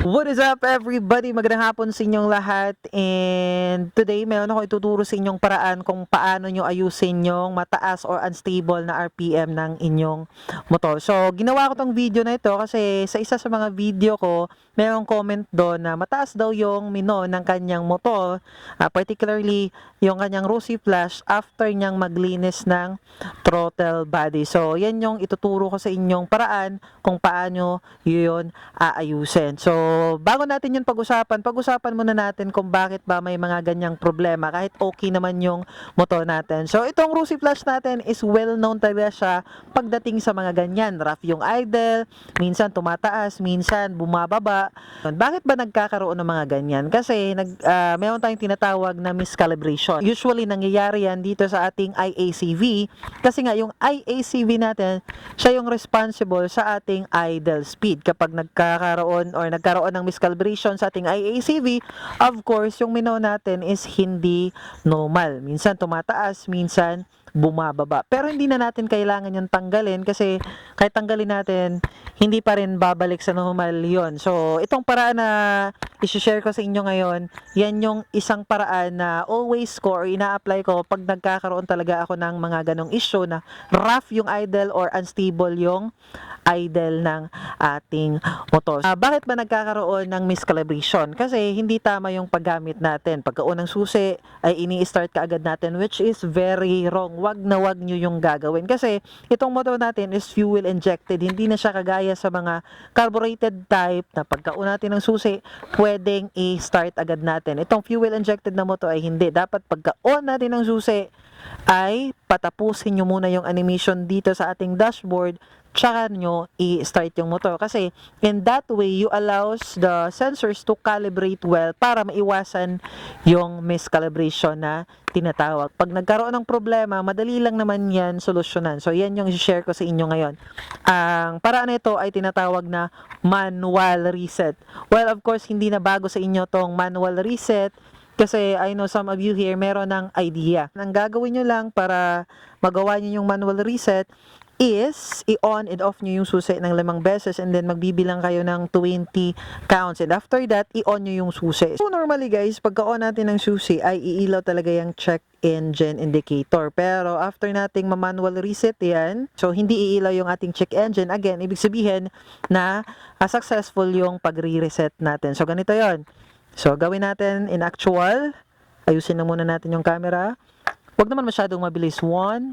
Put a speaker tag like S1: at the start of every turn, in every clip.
S1: What is up everybody? Magandang hapon sa inyong lahat and today mayroon ako ituturo sa inyong paraan kung paano nyo ayusin yung mataas or unstable na RPM ng inyong motor. So ginawa ko tong video na ito kasi sa isa sa mga video ko merong comment doon na mataas daw yung mino ng kanyang motor uh, particularly yung kanyang rosy flash after niyang maglinis ng throttle body. So yan yung ituturo ko sa inyong paraan kung paano yun aayusin. So bago natin yun pag-usapan, pag-usapan muna natin kung bakit ba may mga ganyang problema kahit okay naman yung motor natin. So, itong Rusi Flash natin is well-known talaga siya pagdating sa mga ganyan. Rough yung idle, minsan tumataas, minsan bumababa. Bakit ba nagkakaroon ng mga ganyan? Kasi nag, uh, meron tayong tinatawag na miscalibration. Usually, nangyayari yan dito sa ating IACV kasi nga yung IACV natin, siya yung responsible sa ating idle speed kapag nagkakaroon or nagkaroon nagkaroon ng miscalibration sa ating IACV, of course, yung minnow natin is hindi normal. Minsan tumataas, minsan bumababa. Pero hindi na natin kailangan yung tanggalin kasi kahit tanggalin natin, hindi pa rin babalik sa normal yon. So, itong paraan na isi-share ko sa inyo ngayon, yan yung isang paraan na always ko or ina-apply ko pag nagkakaroon talaga ako ng mga ganong issue na rough yung idle or unstable yung idle ng ating motor. Uh, bakit ba nagkakaroon ng miscalibration? Kasi hindi tama yung paggamit natin. Pagkaunang susi ay ini-start ka agad natin which is very wrong. Wag na wag nyo yung gagawin. Kasi itong motor natin is fuel injected. Hindi na siya kagaya sa mga carbureted type na pagkauna natin ng susi, pwedeng i-start agad natin. Itong fuel injected na motor ay hindi. Dapat pagkaon natin ng susi, ay patapusin nyo muna yung animation dito sa ating dashboard tsaka nyo i-start yung motor. Kasi in that way, you allows the sensors to calibrate well para maiwasan yung miscalibration na tinatawag. Pag nagkaroon ng problema, madali lang naman yan solusyonan. So, yan yung share ko sa inyo ngayon. Ang paraan ito ay tinatawag na manual reset. Well, of course, hindi na bago sa inyo tong manual reset kasi I know some of you here meron ng idea. Ang gagawin nyo lang para magawa nyo yung manual reset is i-on and off nyo yung susi ng limang beses and then magbibilang kayo ng 20 counts and after that i-on nyo yung susi so normally guys pagka on natin ng susi ay iilaw talaga yung check engine indicator pero after nating ma manual reset yan so hindi iilaw yung ating check engine again ibig sabihin na uh, successful yung pagre-reset natin so ganito yon so gawin natin in actual ayusin na muna natin yung camera Huwag naman masyadong mabilis. 1,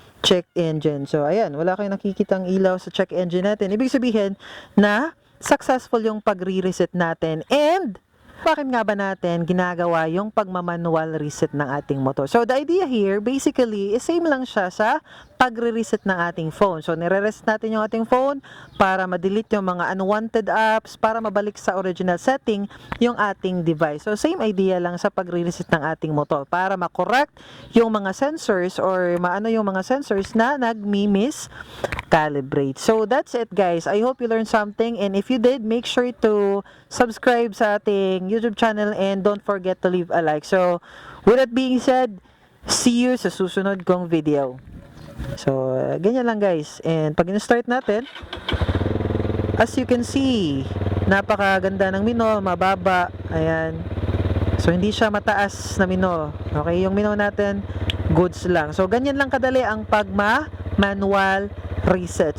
S1: check engine. So, ayan, wala kayong nakikitang ilaw sa check engine natin. Ibig sabihin na successful yung pag-reset natin. And, bakit nga ba natin ginagawa yung pagmamanual reset ng ating motor? So, the idea here, basically, is same lang siya sa pagre-reset ng ating phone. So, nire-reset natin yung ating phone para ma-delete yung mga unwanted apps, para mabalik sa original setting yung ating device. So, same idea lang sa pagre-reset ng ating motor para ma-correct yung mga sensors or maano yung mga sensors na nag-miss calibrate. So, that's it guys. I hope you learned something and if you did, make sure to subscribe sa ating YouTube channel and don't forget to leave a like. So, with that being said, see you sa susunod kong video. So, uh, ganyan lang guys. And pag in-start natin, as you can see, napakaganda ng minol, mababa. Ayan. So, hindi siya mataas na minol. Okay, yung minol natin, goods lang. So, ganyan lang kadali ang pagma-manual research.